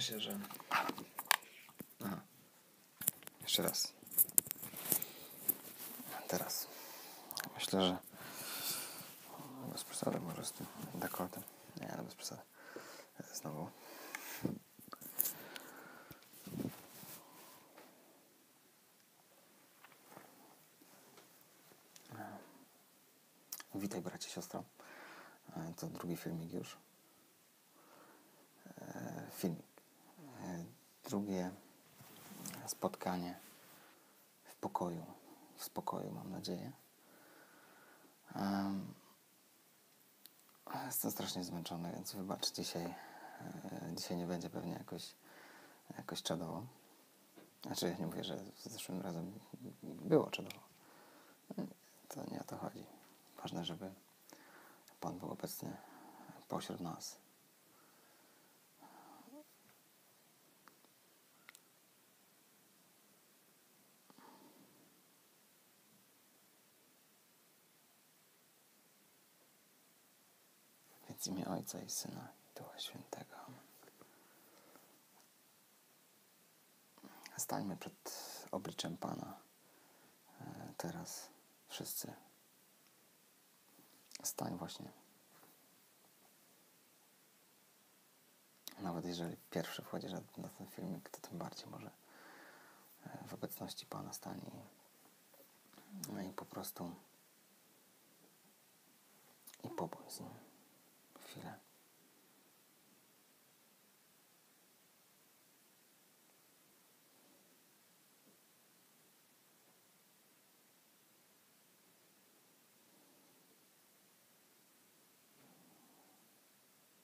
Myślę, że... Aha. Jeszcze raz. Teraz. Myślę, że... Bez przesady może z tym dekoltem. Nie, no bez przesady. Znowu. Witaj bracie, siostro. E, To drugi filmik już. E, Filmik. E, Drugie spotkanie w pokoju. W spokoju, mam nadzieję. Em, Jestem strasznie zmęczony, więc wybacz, dzisiaj, e, dzisiaj nie będzie pewnie jakoś, jakoś czadowo. Znaczy, nie mówię, że zeszłym razem było czadowo. To nie o to chodzi. Ważne, żeby Pan był obecny pośród nas. Więc w imię Ojca i Syna i Ducha Świętego. Stańmy przed obliczem Pana e, teraz wszyscy. Stań właśnie. Nawet jeżeli pierwszy wchodzisz na, ten filmik, to tym bardziej może e, w obecności Pana stań i, no i po prostu i pobądź z Nim chwilę.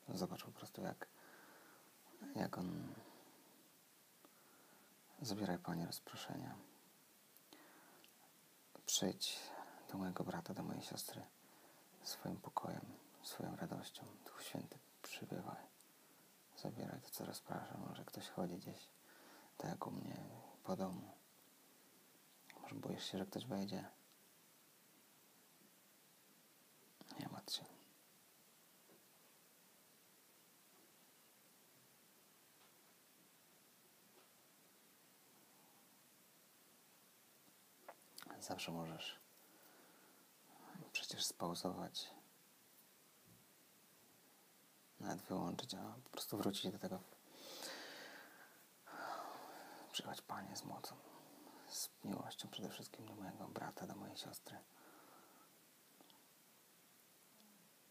Zobacz po prostu, jak, jak on. Zabieraj Panie rozproszenia. Przyjdź do mojego brata, do mojej siostry swoim pokojem, swoją radością. Duch Święty, przybywaj. Zabieraj to, co rozprasza. Może ktoś chodzi gdzieś, tak jak u mnie, po domu. Może boisz się, że ktoś wejdzie. Nie martw się. Zawsze możesz przecież spauzować, nawet wyłączyć, a po prostu wrócić do tego. Przyjechać Panie z mocą, z miłością przede wszystkim do mojego brata, do mojej siostry.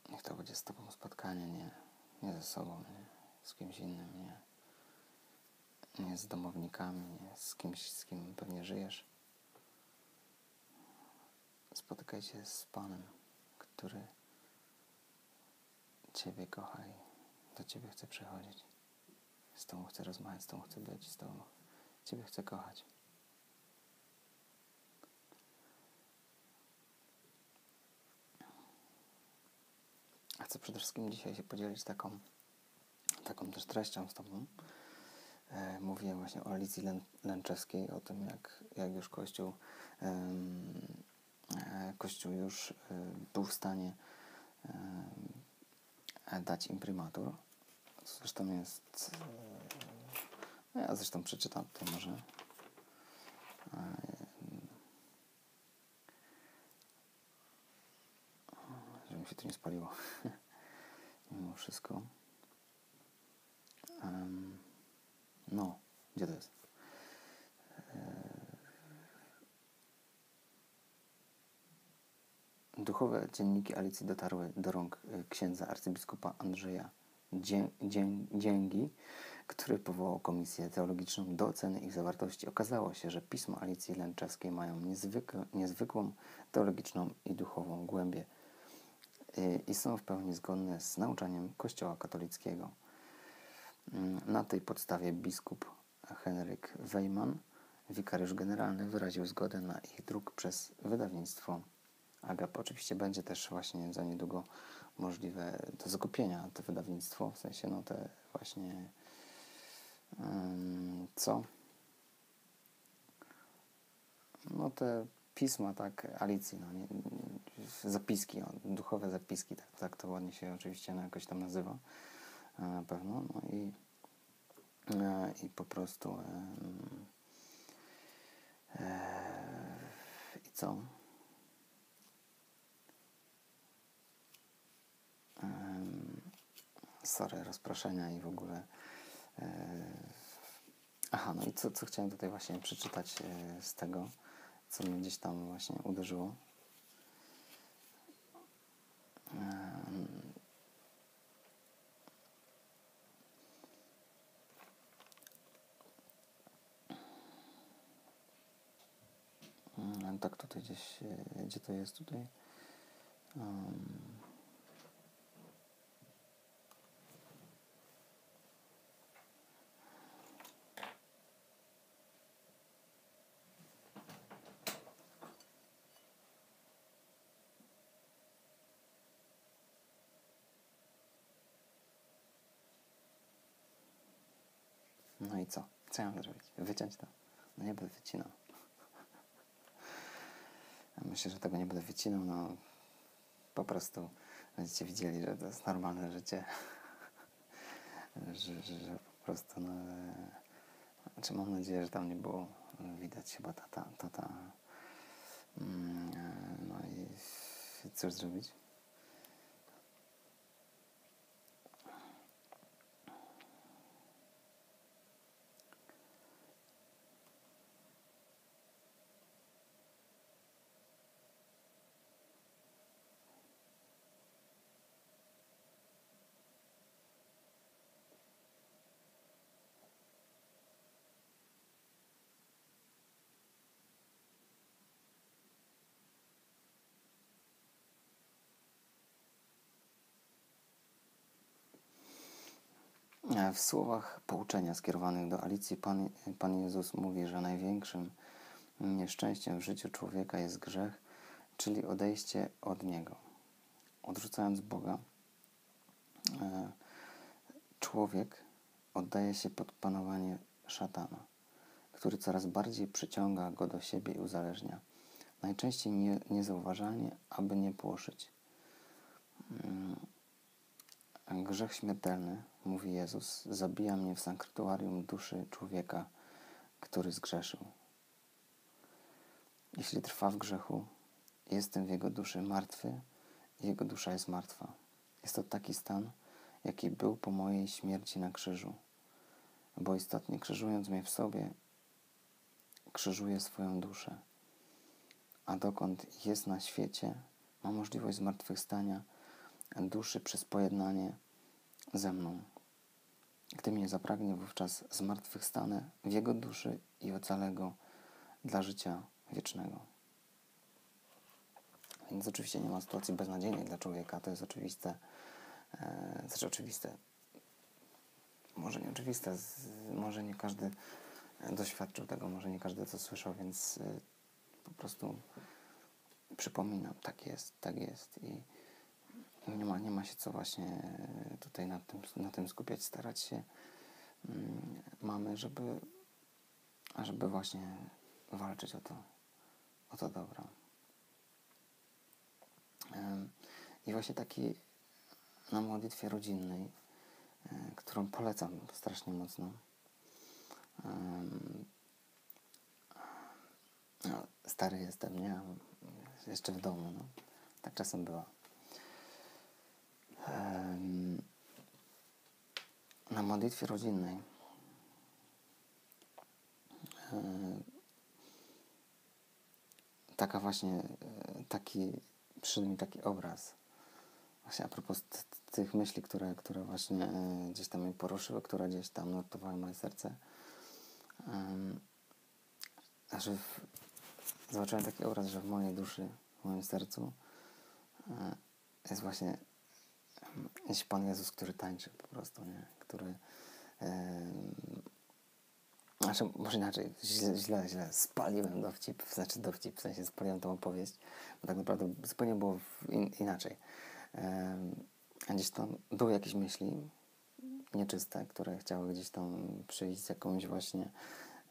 Niech to będzie z Tobą spotkanie, nie, nie ze sobą, nie z kimś innym, nie, nie z domownikami, nie z kimś, z kim pewnie żyjesz. Spotykaj się z Panem, który Ciebie kocha i do Ciebie chce przychodzić. Z Tobą chce rozmawiać, z Tobą chce być, z Tobą Ciebie chce kochać. Chcę przede wszystkim dzisiaj się podzielić taką, taką też treścią z Tobą. E, mówiłem właśnie o Alicji Lę- Lęczewskiej, o tym, jak, jak już Kościół e, Kościół już e, był w stanie dać imprimatur. Zresztą jest. e, No ja zresztą przeczytam to może. E, Żeby mi się to nie spaliło. Mimo wszystko. No, gdzie to jest? Duchowe dzienniki Alicji dotarły do rąk y, księdza arcybiskupa Andrzeja Dzię- Dzię- Dzięgi, który powołał komisję teologiczną do oceny ich zawartości. Okazało się, że pisma Alicji Lęczewskiej mają niezwykłą teologiczną i duchową głębię y, i są w pełni zgodne z nauczaniem Kościoła katolickiego. Mm, Na tej podstawie biskup Henryk Wejman, wikariusz generalny, wyraził zgodę na ich druk przez wydawnictwo Agap. Oczywiście będzie też właśnie za niedługo możliwe do zakupienia to wydawnictwo, w sensie no te właśnie ym, co? No te pisma, tak, Alicji, no, nie, zapiski, o, duchowe zapiski, tak, tak to ładnie się oczywiście no, jakoś tam nazywa, e, na pewno, no i e, i po prostu i co? Sorry, rozproszenia i w ogóle. Aha, no i co, co chciałem tutaj właśnie przeczytać z tego, co mnie gdzieś tam właśnie uderzyło. tak tutaj gdzieś, e, gdzie to jest tutaj? Um. No i co? Ja mam zrobić? Wyciąć to? No nie będę wycinał. Myślę, że tego nie będę wycinał, no po prostu będziecie widzieli, że to jest normalne życie. że, że, że, po prostu, no, znaczy mam nadzieję, że tam nie było widać chyba tata, tata. Mm, no i cóż zrobić? W słowach pouczenia skierowanych do Alicji Pan, Pan Jezus mówi, że największym nieszczęściem w życiu człowieka jest grzech, czyli odejście od Niego. Odrzucając Boga, e, człowiek oddaje się pod panowanie szatana, który coraz bardziej przyciąga go do siebie i uzależnia. Najczęściej nie, niezauważalnie, aby nie płoszyć. Mm, Grzech śmiertelny, mówi Jezus, zabija mnie w sanktuarium duszy człowieka, który zgrzeszył. Jeśli trwa w grzechu, jestem w jego duszy martwy i jego dusza jest martwa. Jest to taki stan, jaki był po mojej śmierci na krzyżu, bo istotnie krzyżując mnie w sobie, krzyżuje swoją duszę. A dokąd jest na świecie, ma możliwość zmartwychwstania duszy przez pojednanie ze mną. Gdy mnie zapragnie, wówczas zmartwychwstanę w Jego duszy i ocalę Go dla życia wiecznego. Więc oczywiście nie ma sytuacji beznadziejnej dla człowieka, to jest oczywiste. E, znaczy oczywiste. Może nie oczywiste, z, może nie każdy doświadczył tego, może nie każdy to słyszał, więc e, po prostu przypominam, tak jest, tak jest. I, nie ma, nie ma się co właśnie tutaj na tym, na tym skupiać, starać się mm, mamy, żeby, żeby właśnie walczyć o to, o to dobro. I właśnie taki na modlitwie rodzinnej, e, którą polecam strasznie mocno. No, stary jestem, nie? Jeszcze w domu, no. Tak czasem była na modlitwie rodzinnej. Taka właśnie taki przyszedł mi taki obraz. Właśnie a propos tych myśli, które, które właśnie e, gdzieś tam mnie poruszyły, które gdzieś tam nurtowały moje serce. Że w, zobaczyłem taki obraz, że w mojej duszy, w moim sercu e, jest właśnie jest Pan Jezus, który tańczy po prostu, nie? Który znaczy, może inaczej, źle, źle, źle, spaliłem dowcip, znaczy dowcip, w sensie spaliłem tą opowieść, bo tak naprawdę zupełnie było in, inaczej. Yy, gdzieś tam były jakieś myśli nieczyste, które chciały gdzieś tam przyjść jakąś właśnie,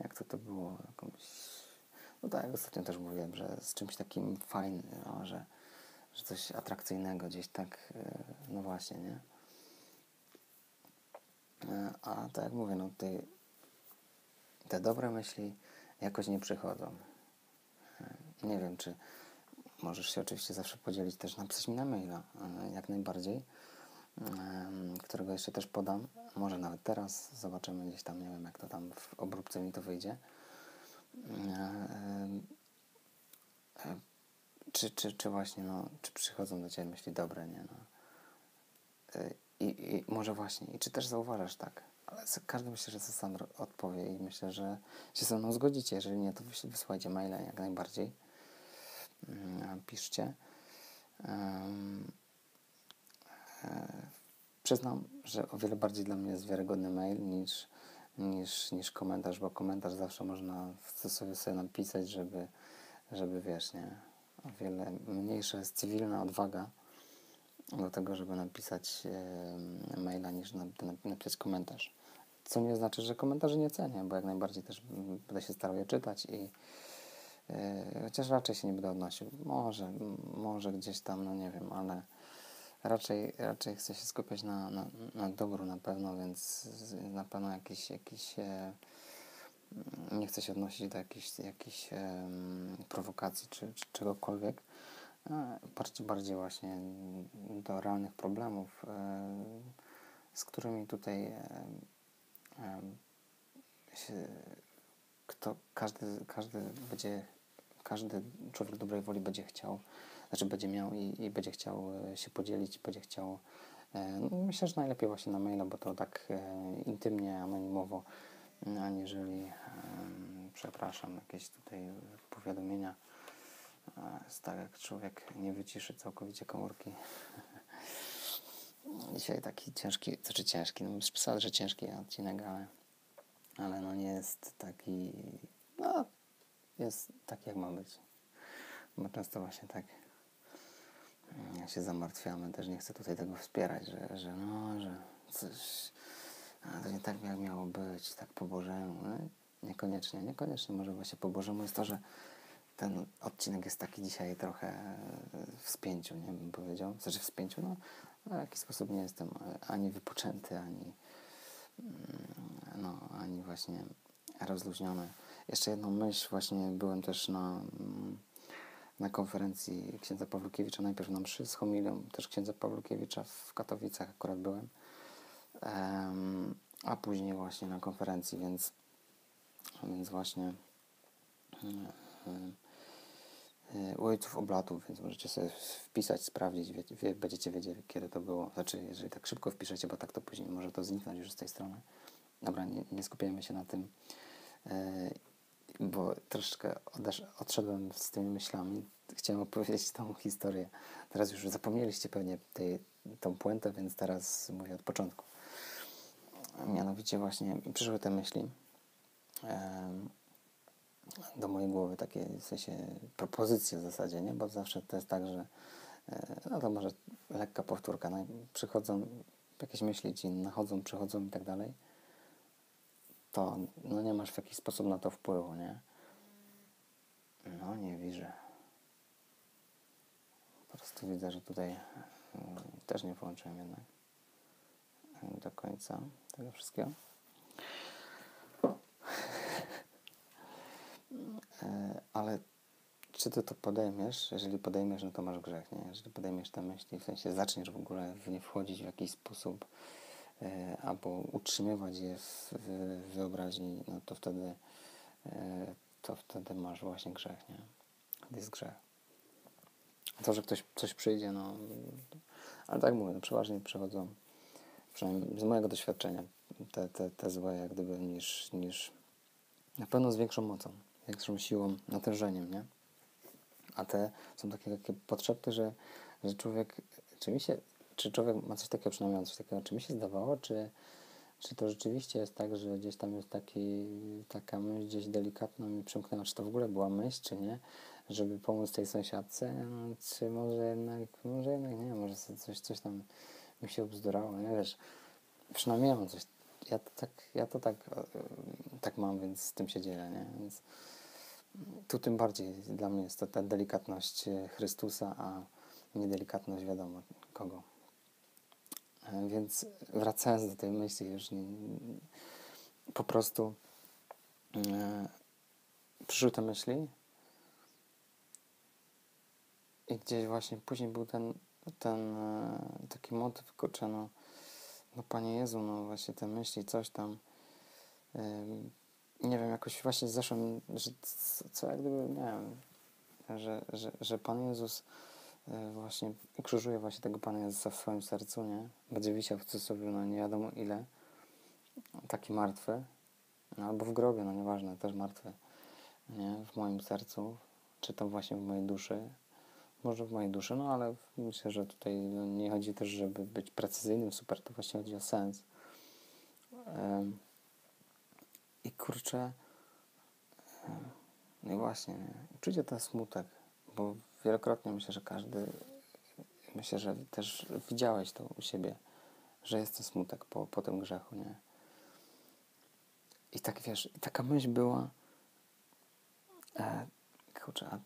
jak to to było, jakąś, no tak, ostatnio też mówiłem, że z czymś takim fajnym, no, że że coś atrakcyjnego gdzieś tak, e, no właśnie, nie? E, a tak jak mówię, no te, te dobre myśli jakoś nie przychodzą. E, nie wiem, czy możesz się oczywiście zawsze podzielić, też napisać mi na maila, jak najbardziej, którego jeszcze też podam. Może nawet teraz, zobaczymy gdzieś tam, nie wiem jak to tam w obróbce mi to wyjdzie. Czy, czy, czy właśnie, no, czy przychodzą do Ciebie myśli dobre, nie? No. I, I może właśnie, i czy też zauważasz tak, ale każdy myślę, że to sam odpowie i myślę, że się ze mną zgodzicie. Jeżeli nie, to wysłajcie maila jak najbardziej. Mm, piszcie. Um, przyznam, że o wiele bardziej dla mnie jest wiarygodny mail niż, niż, niż komentarz, bo komentarz zawsze można w sobie sobie napisać, żeby, żeby wiesz, nie, o wiele mniejsza jest cywilna odwaga do tego, żeby napisać maila niż na, napisać komentarz. Co nie znaczy, że komentarzy nie cenię, bo jak najbardziej też będę się starał je czytać i e, chociaż raczej się nie będę odnosił. Może, może gdzieś tam, no nie wiem, ale raczej, raczej chcę się skupiać na, na, na dobru na pewno, więc na pewno jakiś, jakiś e, nie chcę się odnosić do jakichś, jakichś prowokacji czy, czy czegokolwiek. Bardziej, bardziej właśnie do realnych problemów, e, z którymi tutaj e, e, się, kto, każdy, każdy będzie, każdy człowiek dobrej woli będzie chciał, znaczy będzie miał i, i będzie chciał się podzielić, będzie chciał no myślę, że najlepiej właśnie na maila, bo to tak intymnie, anonimowo, aniżeli, przepraszam, jakieś tutaj powiadomienia jest tak, jak człowiek nie wyciszy całkowicie komórki. Dzisiaj taki ciężki, znaczy ciężki, no bez przesady, że ciężki odcinek, ale, ale no nie jest taki, no jest taki jak ma być. Bo często właśnie tak jak się zamartwiamy, też nie chcę tutaj tego wspierać, że, że no, że coś, a to nie tak jak miało być, tak po Bożemu. No, niekoniecznie, niekoniecznie może właśnie po Bożemu jest to, że ten odcinek jest taki dzisiaj trochę w spięciu, nie bym powiedział. Znaczy w spięciu, no w jakiś sposób nie jestem ani wypoczęty, ani mm, no, ani właśnie rozluźniony. Jeszcze jedną myśl, właśnie byłem też na, mm, na konferencji księdza Pawlukiewicza, najpierw na mszy z homilią, też księdza Pawlukiewicza w Katowicach akurat byłem, a później właśnie na konferencji, więc, więc właśnie E, u ojców oblatów, więc możecie sobie wpisać, sprawdzić, wie, będziecie wiedzieli, kiedy to było. Znaczy, jeżeli tak szybko wpiszecie, bo tak to później może to zniknąć już z tej strony. Dobra, nie, nie skupiajmy się na tym, e, bo troszeczkę odszedłem z tymi myślami. Chciałem opowiedzieć tą historię. Teraz już zapomnieliście pewnie tej, tą puentę, więc teraz mówię od początku. Mianowicie właśnie przyszły te myśli do mojej głowy takie w sensie propozycje w zasadzie, nie? Bo zawsze to jest tak, że e, no to może lekka powtórka, no, przychodzą jakieś myśli ci nachodzą, przychodzą i tak dalej, to no nie masz w jakiś sposób na to wpływu, nie? No nie widzę. Po prostu widzę, że tutaj mm, też nie połączyłem jednak do końca tego wszystkiego. E, ale czy ty to podejmiesz? Jeżeli podejmiesz, no to masz grzech, nie? Jeżeli podejmiesz te myśli, w sensie zaczniesz w ogóle w nie wchodzić w jakiś sposób e, albo utrzymywać je w, wyobraźni, no to wtedy e, to wtedy masz właśnie grzech, nie? To jest grzech. To, że ktoś coś przyjdzie, no ale tak mówię, no, przeważnie przychodzą przynajmniej z mojego doświadczenia te, te, te złe jak gdyby niż, niż na pewno z większą mocą większą siłą, natężeniem, nie? A te są takie, takie potrzeby, że, że człowiek, czy mi się, czy człowiek ma coś takiego, przynajmniej coś takiego, czy mi się zdawało, czy, czy to rzeczywiście jest tak, że gdzieś tam jest taki, taka myśl gdzieś delikatna mi przymknęła, czy to w ogóle była myśl, czy nie, żeby pomóc tej sąsiadce, czy może jednak, może jednak nie, może coś, coś tam mi się obzdurało, nie, wiesz, przynajmniej ja mam coś, ja to tak, ja to tak, tak mam, więc z tym się dzielę, nie, więc tu tym bardziej dla mnie jest to ta delikatność e, Chrystusa, a nie delikatność wiadomo kogo. E, Więc wracając do tej myśli, już nie, po prostu e, przyszły te myśli i gdzieś właśnie później był ten, ten e, taki motyw, kurczę, no, no Panie Jezu, no właśnie te myśli, coś tam nie wiem, jakoś właśnie zeszłem, że co, co jak gdyby, nie wiem, że, że, że Pan Jezus e, właśnie ukrzyżuje właśnie tego Pana Jezusa w swoim sercu, nie? Będzie wisiał w cudzysłowie, no nie wiadomo ile, taki martwy, no, albo w grobie, no nieważne, też martwy, nie? W moim sercu, czy to właśnie w mojej duszy, może w mojej duszy, no ale myślę, że tutaj no, nie chodzi też, żeby być precyzyjnym, super, to właśnie chodzi o sens. Um, I kurczę, no właśnie, nie? przyjdzie ten smutek, bo wielokrotnie myślę, że każdy, myślę, że też widziałeś to u siebie, że jest ten smutek po, po tym grzechu, nie? I tak wiesz, taka myśl była, e, kurczę, a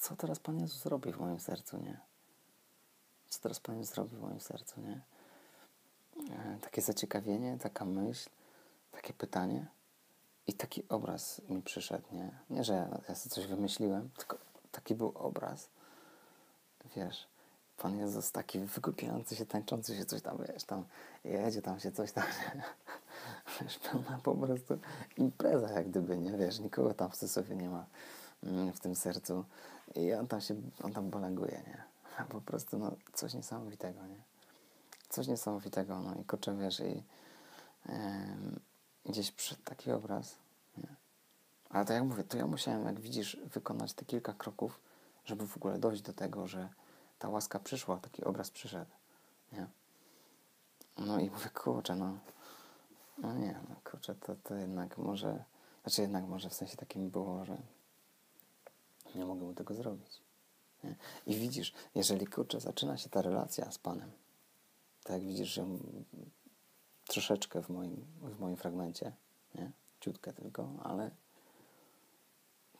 co teraz Pan Jezus zrobi w moim sercu, nie? Co teraz Pan Jezus zrobi w moim sercu, nie? E, takie zaciekawienie, taka myśl, takie pytanie. I taki obraz mi przyszedł, nie? Nie, że ja sobie coś wymyśliłem, tylko taki był obraz. Wiesz, Pan Jezus taki wykupiający się, tańczący się, coś tam, wiesz, tam jedzie tam się coś tam, nie? Wiesz, pełna po prostu impreza jak gdyby, nie? Wiesz, nikogo tam w sobie nie ma mm, w tym sercu i on tam się, on tam balaguje, nie? Po prostu, no, coś niesamowitego, nie? Coś niesamowitego, no i kurczę, wiesz, i yy, gdzieś przed taki obraz. Nie? Ale tak jak mówię, to ja musiałem, jak widzisz, wykonać te kilka kroków, żeby w ogóle dojść do tego, że ta łaska przyszła, taki obraz przyszedł. Nie? No i mówię, kurczę, no, no nie, no kurczę, to, to jednak może, znaczy jednak może w sensie takim było, że nie mogę mu tego zrobić. Nie? I widzisz, jeżeli kurczę, zaczyna się ta relacja z Panem, tak widzisz, że troszeczkę w moim, w moim fragmencie, nie? ciutkę tylko, ale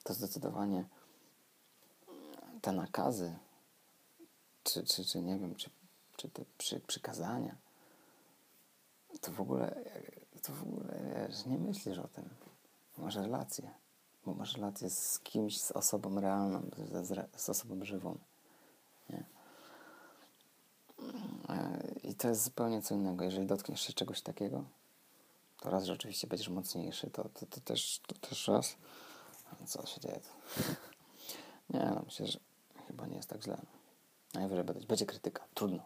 to zdecydowanie te nakazy, czy, czy, czy nie wiem, czy, czy te przy, przykazania, to w ogóle, to w ogóle wiesz, nie myślisz o tym. Masz relację, bo masz relację z kimś, z osobą realną, z, z osobą żywą. Nie? I to jest zupełnie co innego. Jeżeli dotkniesz się czegoś takiego, to raz, że oczywiście będziesz mocniejszy, to, to, to, też, to też raz. Co się dzieje? Nie, no myślę, że chyba nie jest tak źle. Najwyżej będzie, będzie krytyka. Trudno.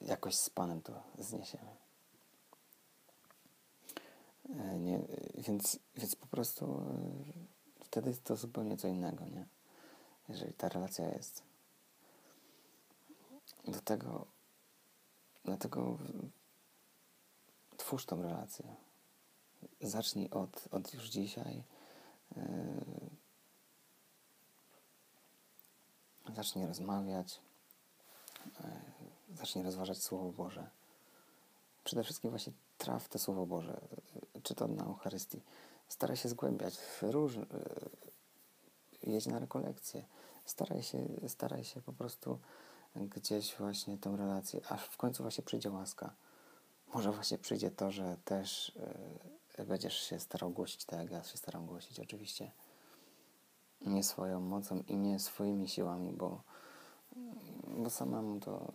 Jakoś z Panem to zniesiemy. E, nie, więc, więc po prostu e, wtedy jest to zupełnie co innego, nie? Jeżeli ta relacja jest do tego, dlatego twórz tą relację. Zacznij od, od już dzisiaj. Yy, zacznij rozmawiać. Zacznij rozważać Słowo Boże. Przede wszystkim właśnie traf to Słowo Boże. Czy to na Eucharystii. Staraj się zgłębiać w. Yy, jedź na rekolekcje. Staraj się, staraj się po prostu gdzieś właśnie tą relację, aż w końcu właśnie przyjdzie łaska. Może właśnie przyjdzie to, że też yy, będziesz się starał głosić tak, jak ja się staram głosić. Oczywiście nie swoją mocą i nie swoimi siłami, bo, bo samemu to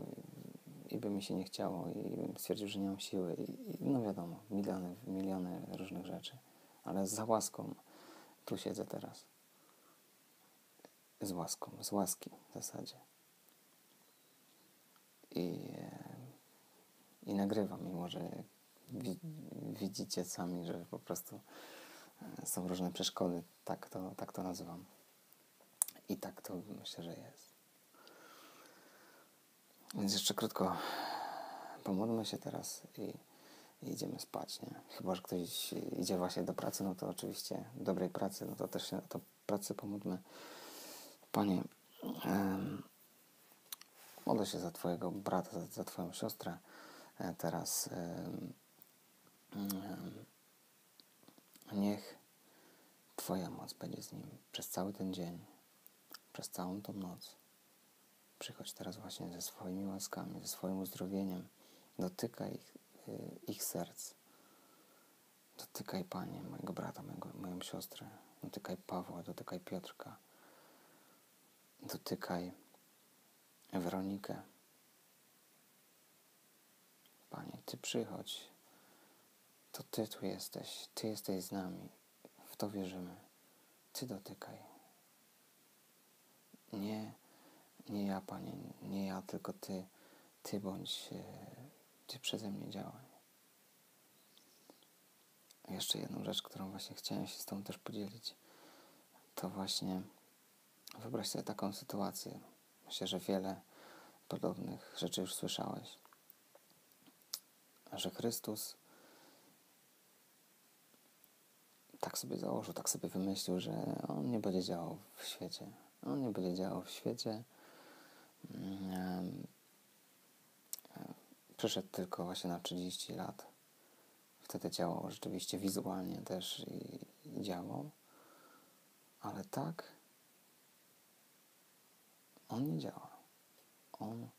i by mi się nie chciało i bym stwierdził, że nie mam siły i, i no wiadomo, miliony, miliony różnych rzeczy. Ale za łaską tu siedzę teraz. Z łaską, z łaski w zasadzie i, i nagrywam, mimo że wi widzicie sami, że po prostu e, są różne przeszkody, tak to, tak to nazywam. I tak to myślę, że jest. Więc jeszcze krótko pomódlmy się teraz i, idziemy spać, nie? Chyba, że ktoś idzie właśnie do pracy, no to oczywiście dobrej pracy, no to też się do pracy pomódlmy. Panie, Modlę się za Twojego brata, za, za Twoją siostrę e, teraz. Niech Twoja moc będzie z nim przez cały ten dzień, przez całą tą noc. Przychodź teraz właśnie ze swoimi łaskami, ze swoim uzdrowieniem. Dotykaj ich, y, ich serc. Dotykaj, Panie, mojego brata, mojego, moją siostrę. Dotykaj Pawła, dotykaj Piotrka. Dotykaj Weronikę. Panie, Ty przychodź. To Ty tu jesteś. Ty jesteś z nami. W to wierzymy. Ty dotykaj. Nie, nie ja, Panie, nie ja, tylko Ty. Ty bądź, e, Ty przeze mnie działaj. Jeszcze jedną rzecz, którą właśnie chciałem się z Tobą też podzielić, to właśnie wyobraź sobie taką sytuację. Myślę, że wiele podobnych rzeczy już słyszałeś. Że Chrystus tak sobie założył, tak sobie wymyślił, że On nie będzie działał w świecie. On nie będzie działał w świecie. Przyszedł tylko właśnie na 30 lat. Wtedy działał rzeczywiście wizualnie też i, i działał. Ale tak on nie działa. On,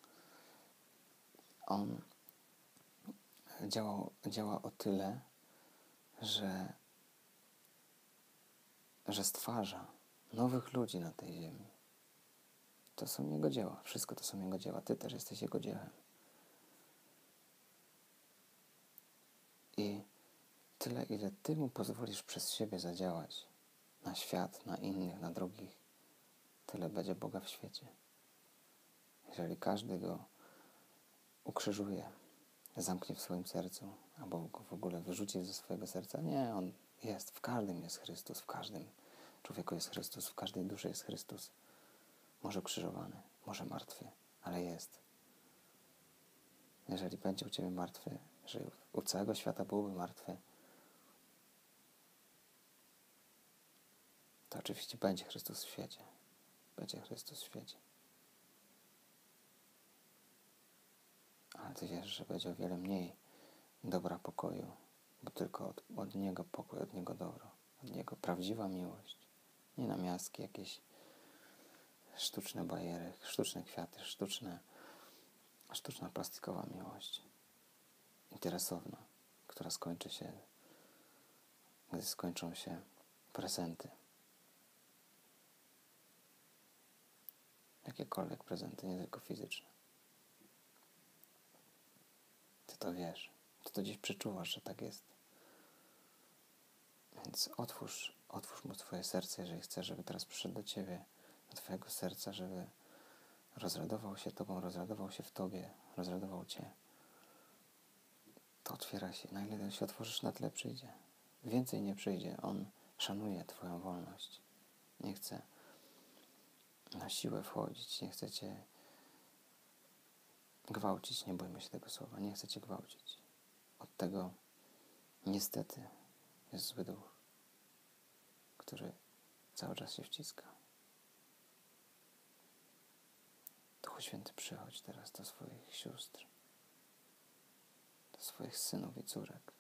on działał, działa o tyle, że, że stwarza nowych ludzi na tej ziemi. To są Jego dzieła. Wszystko to są Jego dzieła. Ty też jesteś Jego dziełem. I tyle, ile Ty Mu pozwolisz przez siebie zadziałać na świat, na innych, na drugich, tyle będzie Boga w świecie. Jeżeli każdy Go ukrzyżuje, zamknie w swoim sercu, albo go w ogóle wyrzuci ze swojego serca, nie, On jest, w każdym jest Chrystus, w każdym człowieku jest Chrystus, w każdej duszy jest Chrystus. Może ukrzyżowany, może martwy, ale jest. Jeżeli będzie u Ciebie martwy, że u całego świata byłby martwy, to oczywiście będzie Chrystus w świecie. Będzie Chrystus w świecie. Ale Ty wiesz, że będzie o wiele mniej dobra pokoju, bo tylko od, od Niego pokój, od Niego dobro, od Niego prawdziwa miłość. Nie namiastki, jakieś sztuczne bariery, sztuczne kwiaty, sztuczne, sztuczna plastikowa miłość. Interesowna, która skończy się, gdy skończą się prezenty. Jakiekolwiek prezenty, nie tylko fizyczne. Ty to wiesz. Ty to gdzieś przeczuwasz, że tak jest. Więc otwórz, otwórz mu Twoje serce, jeżeli chcesz, żeby teraz przyszedł do Ciebie, Twojego serca, żeby rozradował się Tobą, rozradował się w Tobie, rozradował Cię. To otwiera się. Na ile się otworzysz, na tyle przyjdzie. Więcej nie przyjdzie. On szanuje Twoją wolność. Nie chce na siłę wchodzić, nie chce Cię gwałcić. Nie bójmy się tego słowa. Nie chce Cię gwałcić. Od tego niestety jest zły duch, który cały czas się wciska. Duchu Święty, przychodź teraz do swoich sióstr, do swoich synów i córek.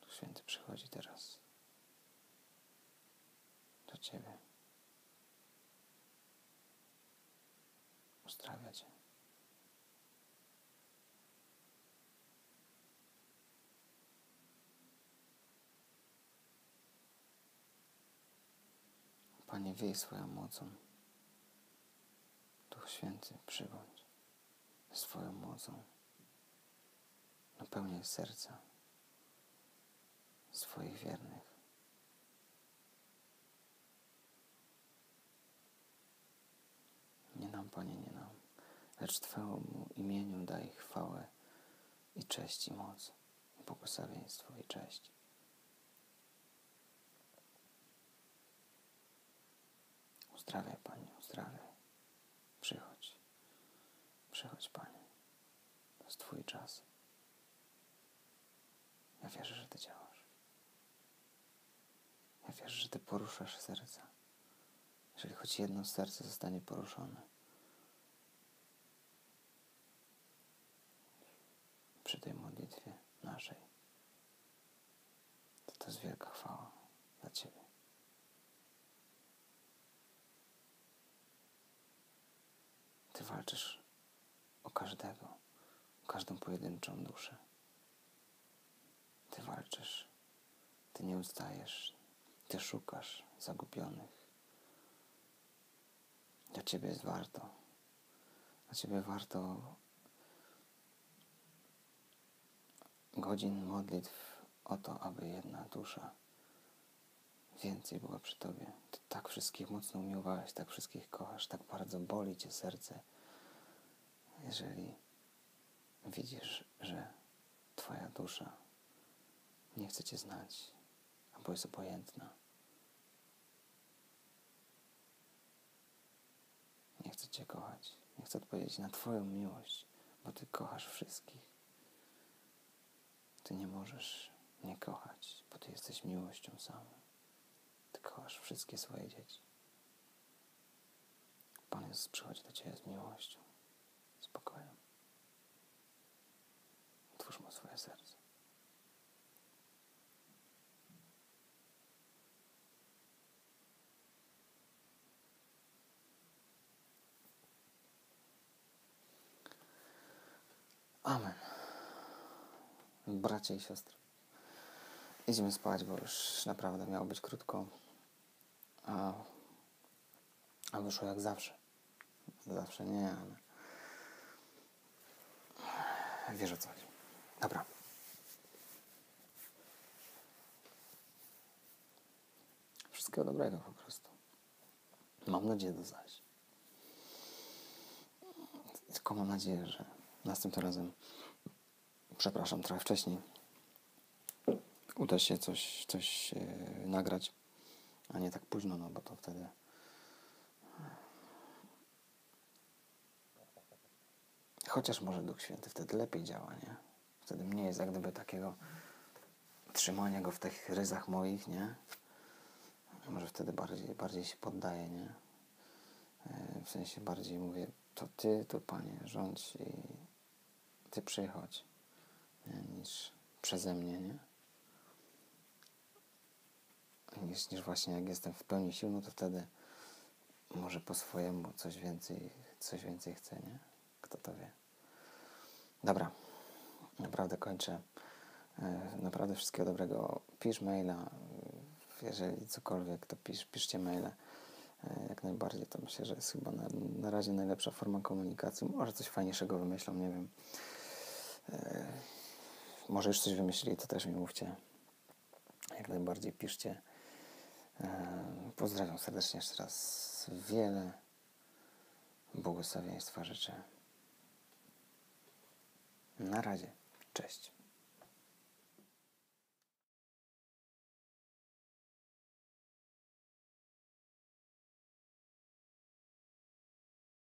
Duch Święty przychodzi teraz do Ciebie. Uzdrawia Cię. Panie, wiej swoją mocą. Duch Święty, przybądź swoją mocą. Napełniaj serca swoich wiernych. Nie nam, Panie, nie nam, lecz Twojemu imieniu daj chwałę i cześć i moc, i błogosławieństwo i cześć. Uzdrawiaj, Panie, uzdrawiaj. Przychodź. Przychodź, Panie. To jest Twój czas. Ja wierzę, że Ty działasz. Ja wierzę, że Ty poruszasz serca. Jeżeli choć jedno serce zostanie poruszone, przy tej modlitwie naszej, to to jest wielka chwała dla Ciebie. Ty walczysz o każdego, o każdą pojedynczą duszę. Ty walczysz, ty nie ustajesz, ty szukasz zagubionych. Dla ciebie jest warto. Dla ciebie warto godzin modlitw o to, aby jedna dusza więcej była przy Tobie. Ty tak wszystkich mocno umiłowałeś, tak wszystkich kochasz, tak bardzo boli Cię serce, jeżeli widzisz, że Twoja dusza nie chce Cię znać, albo jest obojętna. Nie chce Cię kochać, nie chce odpowiedzieć na Twoją miłość, bo Ty kochasz wszystkich. Ty nie możesz nie kochać, bo Ty jesteś miłością samą. Kochasz wszystkie swoje dzieci. Pan Jezus przychodzi do Ciebie z miłością, spokojem. Otwórz mu swoje serce. Amen. Bracia i siostry. Idziemy spać, bo już naprawdę miało być krótko. A, a wyszło jak zawsze. Zawsze nie, ale wiesz o. Dobra. Wszystkiego dobrego po prostu. Mam nadzieję do zaś. Tylko mam nadzieję, że następnym razem, przepraszam, trochę wcześniej, uda się coś, coś yy, nagrać, a nie tak późno, no bo to wtedy chociaż może Duch Święty wtedy lepiej działa, nie? Wtedy mniej jest jak gdyby takiego trzymania go w tych ryzach moich, nie? Może wtedy bardziej, bardziej się poddaje, nie? Yy, w sensie bardziej mówię, to Ty, to Panie, rządź i Ty przychodź, nie? niż przeze mnie, nie? Niż, niż właśnie jak jestem w pełni sił, no to wtedy może po swojemu coś więcej, coś więcej chcę, nie? Kto to wie. Dobra, naprawdę kończę. E, naprawdę wszystkiego dobrego. Pisz maila, jeżeli cokolwiek, to pisz, piszcie maile. E, jak najbardziej to myślę, że jest chyba na, na razie najlepsza forma komunikacji. Może coś fajniejszego wymyślą, nie wiem. E, może już coś wymyślili, to też mi mówcie. Jak najbardziej piszcie. Pozdrawiam serdecznie jeszcze raz. Wiele błogosławieństwa życzę. Na razie. Cześć.